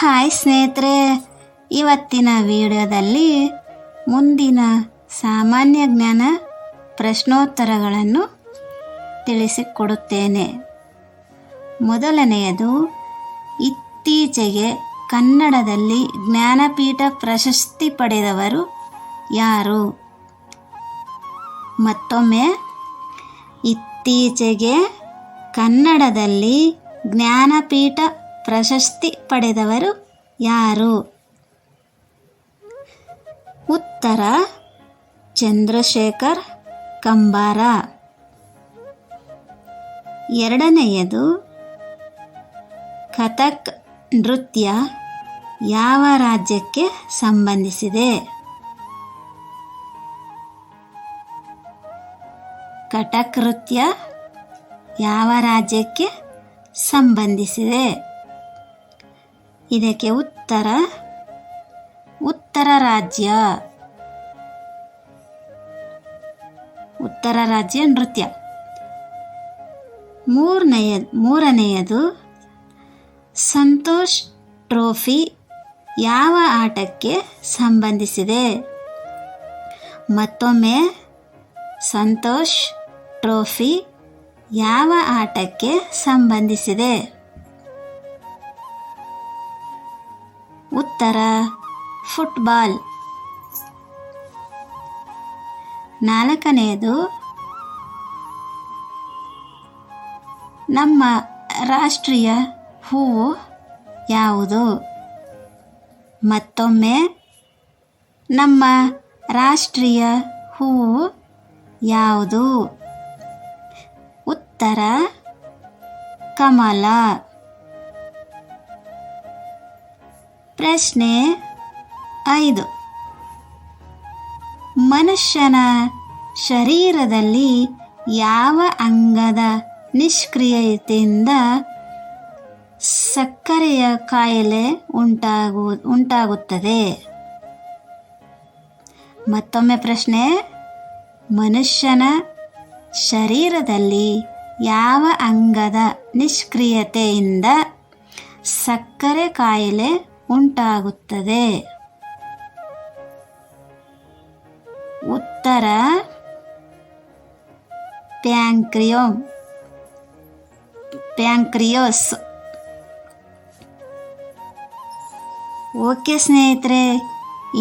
Hi ಸ್ನೇಹಿತರೆ, ಇವತ್ತಿನ ವಿಡಿಯೋದಲ್ಲಿ ಮುಂದಿನ ಸಾಮಾನ್ಯ ಜ್ಞಾನ ಪ್ರಶ್ನೋತ್ತರಗಳನ್ನು ತಿಳಿಸಿಕೊಡುತ್ತೇನೆ. ಮೊದಲನೆಯದು, ಇತ್ತೀಚೆಗೆ ಕನ್ನಡದಲ್ಲಿ ಜ್ಞಾನಪೀಠ ಪ್ರಶಸ್ತಿ ಪಡೆದವರು ಯಾರು? ಮತ್ತೊಮ್ಮೆ, ಇತ್ತೀಚೆಗೆ ಕನ್ನಡದಲ್ಲಿ ಜ್ಞಾನಪೀಠ ಪ್ರಶಸ್ತಿ ಪಡೆದವರು ಯಾರು? ಉತ್ತರ, ಚಂದ್ರಶೇಖರ್ ಕಂಬಾರ. ಎರಡನೆಯದು, ಕಥಕ್ ನೃತ್ಯ ಯಾವ ರಾಜ್ಯಕ್ಕೆ ಸಂಬಂಧಿಸಿದೆ? ಕಟಕ್ ನೃತ್ಯ ಯಾವ ರಾಜ್ಯಕ್ಕೆ ಸಂಬಂಧಿಸಿದೆ? ಇದಕ್ಕೆ ಉತ್ತರ ಉತ್ತರ ರಾಜ್ಯ. ಉತ್ತರ ರಾಜ್ಯ ನೃತ್ಯ. ಮೂರನೆಯ, ಮೂರನೆಯದು, ಸಂತೋಷ್ ಟ್ರೋಫಿ ಯಾವ ಆಟಕ್ಕೆ ಸಂಬಂಧಿಸಿದೆ? ಮತ್ತೊಮ್ಮೆ, ಸಂತೋಷ್ ಟ್ರೋಫಿ ಯಾವ ಆಟಕ್ಕೆ ಸಂಬಂಧಿಸಿದೆ? ಉತ್ತರ ಫುಟ್ಬಾಲ್. ನಾಲ್ಕನೆಯದು ನಮ್ಮ ರಾಷ್ಟ್ರೀಯ ಹೂವು ಯಾವುದು? ಮತ್ತೊಮ್ಮೆ ನಮ್ಮ ರಾಷ್ಟ್ರೀಯ ಹೂವು ಯಾವುದು? ಉತ್ತರ ಕಮಲ. ಪ್ರಶ್ನೆ ಐದು. ಮನುಷ್ಯನ ಶರೀರದಲ್ಲಿ ಯಾವ ಅಂಗದ ನಿಷ್ಕ್ರಿಯತೆಯಿಂದ ಸಕ್ಕರೆಯ ಕಾಯಿಲೆ ಉಂಟಾಗು, ಉಂಟಾಗುತ್ತದೆ? ಮತ್ತೊಮ್ಮೆ ಪ್ರಶ್ನೆ, ಮನುಷ್ಯನ ಶರೀರದಲ್ಲಿ ಯಾವ ಅಂಗದ ನಿಷ್ಕ್ರಿಯತೆಯಿಂದ ಸಕ್ಕರೆ ಕಾಯಿಲೆ ಉಂಟಾಗುತ್ತದೆ. ಉತ್ತರ. ಪ್ಯಾಂಕ್ರಿಯೋಮ್. ಪ್ಯಾಂಕ್ರಿಯೋಸ್. ಓಕೆ ಸ್ನೇಹಿತರೆ,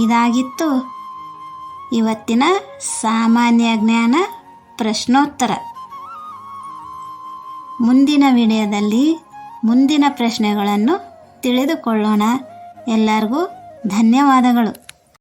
ಇದಾಗಿತ್ತು ಇವತ್ತಿನ ಸಾಮಾನ್ಯ ಜ್ಞಾನ ಪ್ರಶ್ನೋತ್ತರ. ಮುಂದಿನ ವಿಡಿಯೋದಲ್ಲಿ ಮುಂದಿನ ಪ್ರಶ್ನೆಗಳನ್ನು ತಿಳಿದುಕೊಳ್ಳೋಣ. ಎಲ್ಲರಿಗೂ ಧನ್ಯವಾದಗಳು.